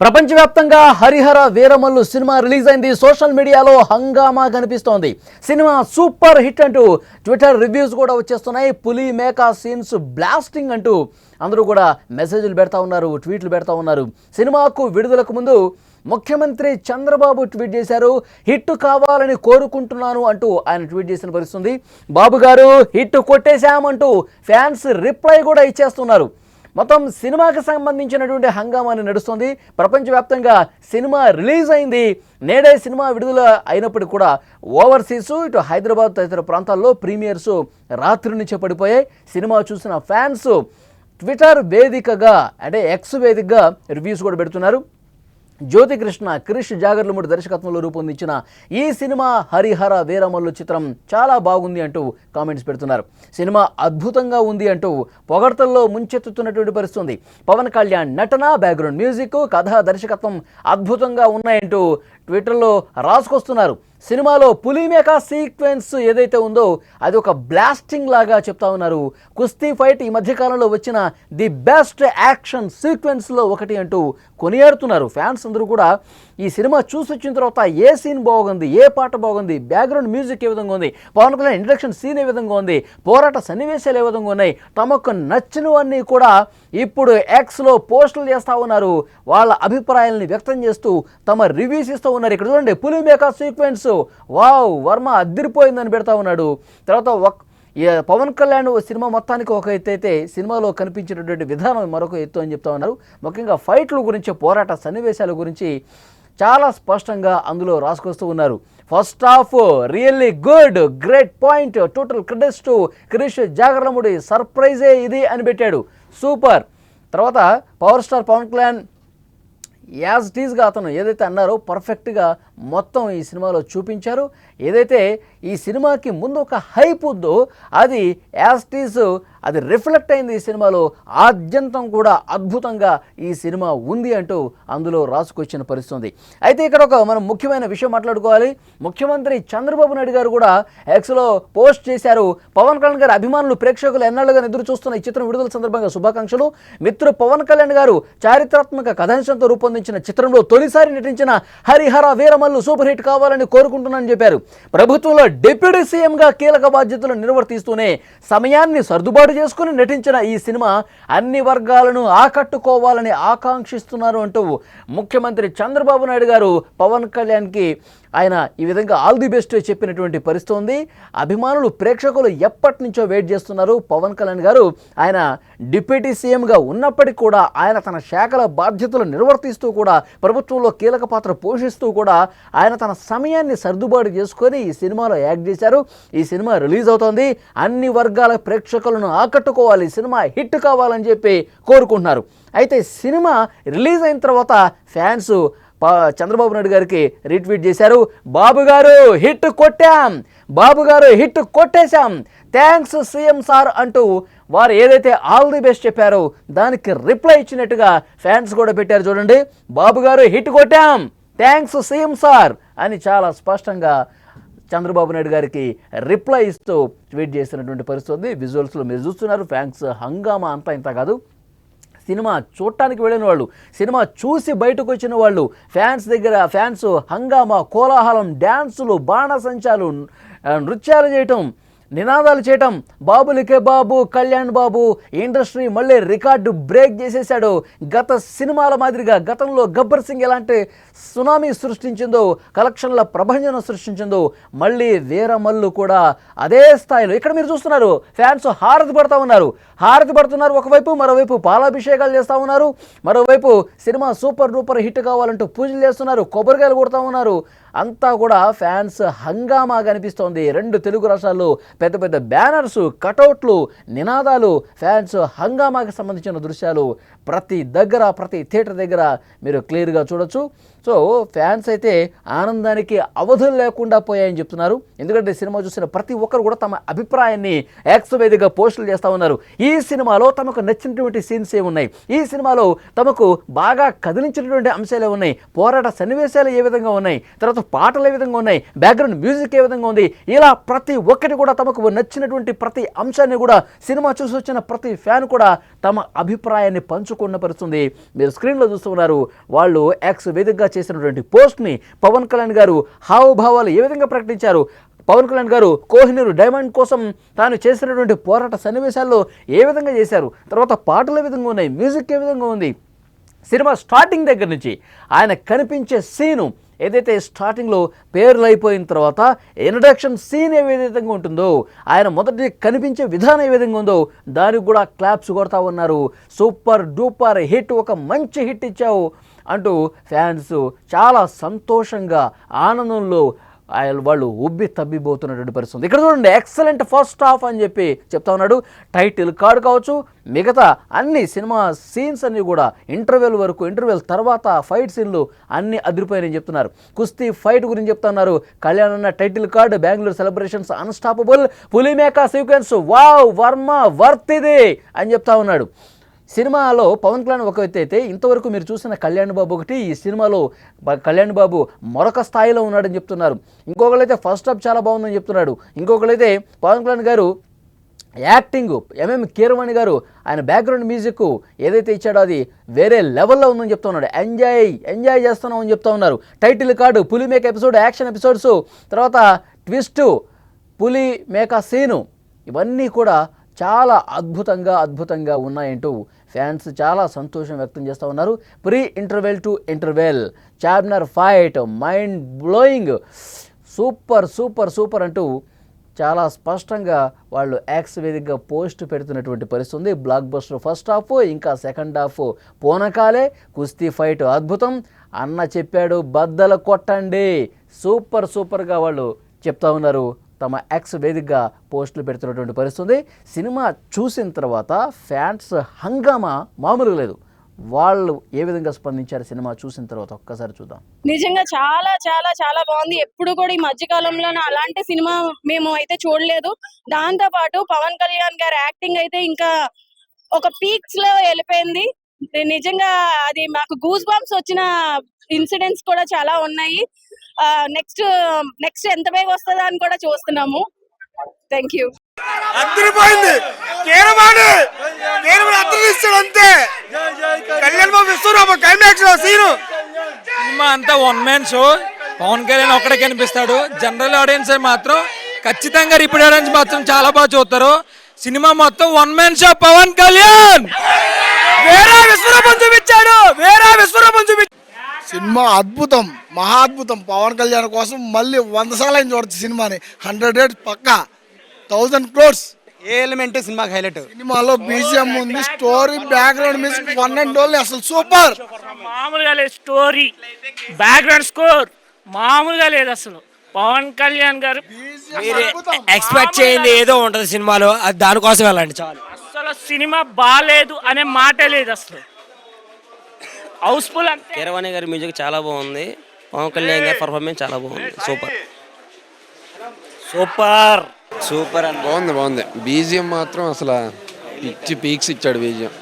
ప్రపంచవ్యాప్తంగా Harihara Veeramallu cinema release అయింది social మీడియాలో హంగామా కనిపిస్తోంది. సినిమా సూపర్ హిట్ అంటూ ట్విట్టర్ రివ్యూస్ కూడా వచ్చేస్తున్నాయి. పులి మేకా సీన్స్ బ్లాస్టింగ్ అంటూ అందరూ కూడా మెసేజ్లు పెడతా ఉన్నారు ట్వీట్లు పెడతా ఉన్నారు. సినిమాకు విడుదలకు ముందు ముఖ్యమంత్రి చంద్రబాబు ట్వీట్ చేశారు. హిట్ కావాలని కోరుకుంటున్నాను అంటూ ఆయన ట్వీట్ చేసిన పరిస్థితుంది బాబు గారు హిట్ కొట్టేశామంటూ ఫ్యాన్స్ రిప్లై కూడా ఇచ్చేస్తున్నారు. మొత్తం సినిమాకి సంబంధించినటువంటి హంగామాని నడుస్తుంది. ప్రపంచవ్యాప్తంగా సినిమా రిలీజ్ అయింది. నేడే సినిమా విడుదల అయినప్పటికీ కూడా ఓవర్సీస్ ఇటు హైదరాబాద్ తదితర ప్రాంతాల్లో ప్రీమియర్స్ రాత్రి నుంచే పడిపోయాయి. సినిమా చూసిన ఫ్యాన్స్ ట్విట్టర్ వేదికగా అంటే ఎక్స్ వేదికగా రివ్యూస్ కూడా పెడుతున్నారు. జ్యోతికృష్ణ క్రిష్ జాగర్లమూడి దర్శకత్వంలో రూపొందించిన ఈ సినిమా హరిహర వీరమల్లు చిత్రం చాలా బాగుంది అంటూ కామెంట్స్ పెడుతున్నారు. సినిమా అద్భుతంగా ఉంది అంటూ పొగడ్తల్లో ముంచెత్తుతున్నటువంటి పరిస్థితి ఉంది పవన్ కళ్యాణ్ నటన బ్యాక్గ్రౌండ్ మ్యూజిక్ కథ దర్శకత్వం అద్భుతంగా ఉన్నాయంటూ ట్విట్టర్లో రాసుకొస్తున్నారు. సినిమాలో పులిమేక సీక్వెన్స్ ఏదైతే ఉందో అది ఒక బ్లాస్టింగ్ లాగా చెప్తా ఉన్నారు. కుస్తీ ఫైట్ ఈ మధ్యకాలంలో వచ్చిన ది బెస్ట్ యాక్షన్ సీక్వెన్స్లో ఒకటి అంటూ కొనియాడుతున్నారు. ఫ్యాన్స్ అందరూ కూడా ఈ సినిమా చూసి వచ్చిన తర్వాత ఏ సీన్ బాగుంది ఏ పాట బాగుంది బ్యాక్గ్రౌండ్ మ్యూజిక్ ఏ విధంగా ఉంది పవన్ కళ్యాణ్ ఇంట్రడక్షన్ సీన్ ఏ విధంగా ఉంది పోరాట సన్నివేశాలు ఏ విధంగా ఉన్నాయి తమకు నచ్చినవన్నీ కూడా ఇప్పుడు ఎక్స్లో పోస్టులు చేస్తూ ఉన్నారు. వాళ్ళ అభిప్రాయాలని వ్యక్తం చేస్తూ తమ రివ్యూస్ ఇస్తూ ఉన్నారు. ఇక్కడ చూడండి పులి మేకా సీక్వెన్స్. వావ్ వర్మ అద్దరిపోయిందని పెడతా ఉన్నాడు. తర్వాత ఒక పవన్ కళ్యాణ్ సినిమా మొత్తానికి ఒక ఎత్తు అయితే సినిమాలో కనిపించినటువంటి విధానం మరొక ఎత్తు అని చెప్తా ఉన్నారు. ముఖ్యంగా ఫైట్ల గురించి పోరాట సన్నివేశాల గురించి చాలా స్పష్టంగా అందులో రాసుకొస్తూ ఉన్నారు. First half really good great point total credits to Krish Jagarlamudi సర్ప్రైజే ఇది అని పెట్టాడు. సూపర్ తర్వాత power star Pawan Kalyan as టీజ్గా అతను ఏదైతే అన్నారో పర్ఫెక్ట్గా మొత్తం ఈ సినిమాలో చూపించారు. ఏదైతే ఈ సినిమాకి ముందు ఒక హైప్ ఉందో అది యాజ్ అది రిఫ్లెక్ట్ అయింది ఈ సినిమాలో. ఆద్యంతం కూడా అద్భుతంగా ఈ సినిమా ఉంది అంటూ అందులో రాసుకొచ్చిన పరిస్థితుంది. అయితే ఇక్కడ ఒక మనం ముఖ్యమైన విషయం మాట్లాడుకోవాలి. ముఖ్యమంత్రి చంద్రబాబు నాయుడు గారు కూడా ఎక్స్లో పోస్ట్ చేశారు. పవన్ కళ్యాణ్ గారి అభిమానులు ప్రేక్షకులు ఎన్నాళ్ళుగా ఎదురు చూస్తున్న ఈ చిత్రం విడుదల సందర్భంగా శుభాకాంక్షలు. మిత్రు పవన్ కళ్యాణ్ గారు చారిత్రాత్మక కథాంశంతో రూపొందించిన చిత్రంలో తొలిసారి నటించిన హరిహర వీరమ వీరమల్లు సూపర్ హిట్ కావాలని కోరుకుంటున్నానని చెప్పారు. ప్రభుత్వంలో డిప్యూటీ సీఎంగా కీలక బాధ్యతలు నిర్వర్తిస్తూనే సమయాన్ని సర్దుబాటు చేసుకుని నటించిన ఈ సినిమా అన్ని వర్గాలను ఆకట్టుకోవాలని ఆకాంక్షిస్తున్నారు అంటూ ముఖ్యమంత్రి చంద్రబాబు నాయుడు గారు పవన్ కళ్యాణ్కి ఆయన ఈ విధంగా ఆల్ ది బెస్ట్ చెప్పినటువంటి పరిస్థితి ఉంది అభిమానులు ప్రేక్షకులు ఎప్పటి నుంచో వెయిట్ చేస్తున్నారు. పవన్ కళ్యాణ్ గారు ఆయన డిప్యూటీ సీఎంగా ఉన్నప్పటికీ కూడా ఆయన తన శాఖల బాధ్యతలు నిర్వర్తిస్తూ కూడా ప్రభుత్వంలో కీలక పాత్ర పోషిస్తూ కూడా ఆయన తన సమయాన్ని సర్దుబాటు చేసుకొని ఈ సినిమాలో యాక్ట్ చేశారు. ఈ సినిమా రిలీజ్ అవుతోంది. అన్ని వర్గాల ప్రేక్షకులను ఆకట్టుకోవాలి. సినిమా హిట్ కావాలని చెప్పి కోరుకుంటున్నారు. అయితే సినిమా రిలీజ్ అయిన తర్వాత ఫ్యాన్స్ చంద్రబాబు నాయుడు గారికి రీట్వీట్ చేశారు. బాబు గారు హిట్ కొట్టాం. బాబు గారు హిట్ కొట్టేశాం. థ్యాంక్స్ సీఎం సార్ అంటూ వారు ఏదైతే ఆల్ ది బెస్ట్ చెప్పారో దానికి రిప్లై ఇచ్చినట్టుగా ఫ్యాన్స్ కూడా పెట్టారు చూడండి. బాబు గారు హిట్ కొట్టాం. థ్యాంక్స్ సీఎం సార్ అని చాలా స్పష్టంగా చంద్రబాబు నాయుడు గారికి రిప్లై ఇస్తూ ట్వీట్ చేసినటువంటి పరిస్థితి ఉంది. విజువల్స్లో మీరు చూస్తున్నారు. ఫ్యాన్స్ హంగామా అంతా ఇంత కాదు. సినిమా చూడటానికి వెళ్ళిన వాళ్ళు సినిమా చూసి బయటకు వచ్చిన వాళ్ళు ఫ్యాన్స్ దగ్గర ఫ్యాన్స్ హంగామా కోలాహలం డ్యాన్సులు బాణసంచాలు నృత్యాలు చేయటం నినాదాలు చేయటం. బాబులకే బాబు కళ్యాణ్ బాబు ఇండస్ట్రీ మళ్ళీ రికార్డు బ్రేక్ చేసేశాడు. గత సినిమాల మాదిరిగా గతంలో గబ్బర్ సింగ్ ఎలాంటి సునామీ సృష్టించిందో కలెక్షన్ల ప్రభంజనం సృష్టించిందో మళ్ళీ వీరమల్లు కూడా అదే స్థాయిలో. ఇక్కడ మీరు చూస్తున్నారు ఫ్యాన్స్ హారతి పడతా ఉన్నారు. హారతి పడుతున్నారు ఒకవైపు మరోవైపు పాలాభిషేకాలు చేస్తూ ఉన్నారు. మరోవైపు సినిమా సూపర్ డూపర్ హిట్ కావాలంటూ పూజలు చేస్తున్నారు కొబ్బరికాయలు కొడతా ఉన్నారు. అంతా కూడా ఫ్యాన్స్ హంగామా కనిపిస్తోంది రెండు తెలుగు రాష్ట్రాల్లో పెద్ద పెద్ద బ్యానర్స్ కటౌట్లు నినాదాలు ఫ్యాన్స్ హంగామాకి సంబంధించిన దృశ్యాలు ప్రతి దగ్గర ప్రతి థియేటర్ దగ్గర మీరు క్లియర్గా చూడొచ్చు. సో ఫ్యాన్స్ అయితే ఆనందానికి అవధులు లేకుండా పోయాయని చెప్తున్నారు. ఎందుకంటే సినిమా చూసిన ప్రతి ఒక్కరు కూడా తమ అభిప్రాయాన్ని యాక్స్వేదిగా పోస్టులు చేస్తూ ఉన్నారు. ఈ సినిమాలో తమకు నచ్చినటువంటి సీన్స్ ఏ ఉన్నాయి? ఈ సినిమాలో తమకు బాగా కదిలించినటువంటి అంశాలే ఉన్నాయి? పోరాట సన్నివేశాలు ఏ విధంగా ఉన్నాయి? తర్వాత పాటలు ఏ విధంగా ఉన్నాయి? బ్యాక్గ్రౌండ్ మ్యూజిక్ ఏ విధంగా ఉంది? ఇలా ప్రతి ఒక్కటి కూడా తమ తమకు నచ్చినటువంటి ప్రతి అంశాన్ని కూడా సినిమా చూసి వచ్చిన ప్రతి ఫ్యాన్ కూడా తమ అభిప్రాయాన్ని పంచుకున్న పరుస్తుంది మీరు స్క్రీన్లో చూస్తున్నారు వాళ్ళు యాక్స్ వేదికగా చేసినటువంటి పోస్ట్ని పవన్ కళ్యాణ్ గారు హావభావాలు ఏ విధంగా ప్రకటించారు? పవన్ కళ్యాణ్ గారు కోహినూరు డైమండ్ కోసం తాను చేసినటువంటి పోరాట సన్నివేశాల్లో ఏ విధంగా చేశారు? తర్వాత పాటలు ఏ విధంగా ఉన్నాయి? మ్యూజిక్ ఏ విధంగా ఉంది? సినిమా స్టార్టింగ్ దగ్గర నుంచి ఆయన కనిపించే సీను ఏదైతే స్టార్టింగ్లో పేర్లు అయిపోయిన తర్వాత ఇంట్రడక్షన్ సీన్ ఏ విధంగా ఉంటుందో ఆయన మొదటి కనిపించే విధానం ఏ విధంగా ఉందో దానికి కూడా క్లాప్స్ కొడతా ఉన్నారు. సూపర్ డూపర్ హిట్ ఒక మంచి హిట్ ఇచ్చావు అంటూ ఫ్యాన్స్ చాలా సంతోషంగా ఆనందంలో వాళ్ళు ఉబ్బి తబ్బిపోతున్నటువంటి పరిస్థితి ఇక్కడ చూడండి ఎక్సలెంట్ ఫస్ట్ హాఫ్ అని చెప్పి చెప్తా ఉన్నాడు. టైటిల్ కార్డు కావచ్చు మిగతా అన్ని సినిమా సీన్స్ అన్ని కూడా ఇంటర్వెల్ వరకు ఇంటర్వెల్ తర్వాత ఫైట్ సీన్లు అన్ని అదిరిపోయాయని చెప్తున్నారు. కుస్తీ ఫైట్ గురించి చెప్తున్నారు కళ్యాణ్ అన్న title card Bengaluru celebrations unstoppable పులిమేకా sequence wow Varma worth ఇది అని చెప్తా ఉన్నాడు. సినిమాలో పవన్ కళ్యాణ్ ఒక వ్యక్తి అయితే ఇంతవరకు మీరు చూసిన కళ్యాణ్ బాబు ఒకటి ఈ సినిమాలో కళ్యాణ్ బాబు మరొక స్థాయిలో ఉన్నాడని చెప్తున్నారు. ఇంకొకరైతే ఫస్ట్ హాఫ్ చాలా బాగుందని చెప్తున్నాడు. ఇంకొకరైతే పవన్ కళ్యాణ్ గారు యాక్టింగ్ ఎంఎం కీరవాణి గారు ఆయన బ్యాక్గ్రౌండ్ మ్యూజిక్ ఏదైతే ఇచ్చాడో అది వేరే లెవెల్లో ఉందని చెప్తా ఉన్నాడు. ఎంజాయ్ ఎంజాయ్ చేస్తున్నాం అని చెప్తా ఉన్నారు. టైటిల్ కార్డు పులి మేక ఎపిసోడ్ యాక్షన్ ఎపిసోడ్స్ తర్వాత ట్విస్ట్ పులి మేక సీను ఇవన్నీ కూడా చాలా అద్భుతంగా అద్భుతంగా ఉన్నాయంటూ ఫ్యాన్స్ చాలా సంతోషం వ్యక్తం చేస్తూ ఉన్నారు. Pre interval to interval చాబ్నర్ fight mind blowing super super super అంటూ చాలా స్పష్టంగా వాళ్ళు యాక్స్ వేదికగా పోస్ట్ పెడుతున్నటువంటి పరిస్థితి ఉంది. బ్లాక్ బస్టర్ ఫస్ట్ హాఫ్ ఇంకా సెకండ్ హాఫ్ పోనకాలే. కుస్తీ ఫైట్ అద్భుతం. అన్న చెప్పాడు బద్దలు కొట్టండి. సూపర్ సూపర్గా వాళ్ళు చెప్తా ఉన్నారు. తమ ఎక్స్ వేదికగా పోస్టులు పెడుతున్నటువంటి పరిస్థితుంది. సినిమా చూసిన తర్వాత ఫ్యాన్స్ హంగామా మామూలుగా లేదు. వాళ్ళు ఏ విధంగా స్పందించారు సినిమా చూసిన తర్వాత? ఒక్కసారి చూద్దాం. నిజంగా చాలా చాలా చాలా బాగుంది. ఎప్పుడు కూడా ఈ మధ్యకాలంలో అలాంటి సినిమా మేము అయితే చూడలేదు. దాంతో పాటు పవన్ కళ్యాణ్ గారి యాక్టింగ్ అయితే ఇంకా ఒక పీక్స్లో వెళ్ళిపోయింది. నిజంగా అది మాకు గూస్ బంప్స్ వచ్చిన ఇన్సిడెంట్స్ కూడా చాలా ఉన్నాయి. నెక్స్ట్ నెక్స్ట్ ఎంత వేగ వస్తుందా అని కూడా చూస్తున్నాము. థ్యాంక్ యూ అద్దరిపోయింది. ఇస్తాడు అంతే. కళ్యాణ్ బాబు విశ్వరూప క్లైమాక్స్లో సీను. సినిమా అంతా one man show Pawan Kalyan ఒక్కడే కనిపిస్తాడు. జనరల్ ఆడియన్స్ మాత్రం ఖచ్చితంగా రిపీట్ ఆడియన్స్ మాత్రం చాలా బాగా చూస్తారు. సినిమా మొత్తం one man show Pawan Kalyan! వేరే విశ్వరూపం చూపించాడు. వేరే విశ్వరూపం చూపించాడు సినిమా అద్భుతం మహా అద్భుతం. పవన్ కళ్యాణ్ కోసం మళ్ళీ వంద సార్లు అయిన చూడొచ్చు సినిమాని. హండ్రెడ్ రేట్ పక్కా. థౌజండ్ క్రోర్స్. ఏ ఎలిమెంట్ సినిమాకి హైలైట్? సినిమాలో బీజిఎం ఉంది story background music one and only అసలు సూపర్. మామూలుగా లేదు స్టోరీ. బ్యాక్గ్రౌండ్ స్కోర్ మామూలుగా లేదు అసలు. పవన్ కళ్యాణ్ గారు మీరు ఎక్స్పెక్ట్ చేయండి ఏదో ఉంటది సినిమాలో అది దానికోసం వెళ్ళండి చాలు. అసలు సినిమా బాగాలేదు అనే మాటే లేదు అసలు. హౌస్ఫుల్ అంతే కీరవాణి గారి మ్యూజిక్ చాలా బాగుంది. పవన్ కళ్యాణ్ గారి పర్ఫార్మెన్స్ చాలా బాగుంది. సూపర్. సూపర్! సూపర్ అండి. బాగుంది బాగుంది. బీజిఎం మాత్రం అసలు పిచ్చి పీక్స్ ఇచ్చాడు బీజిఎం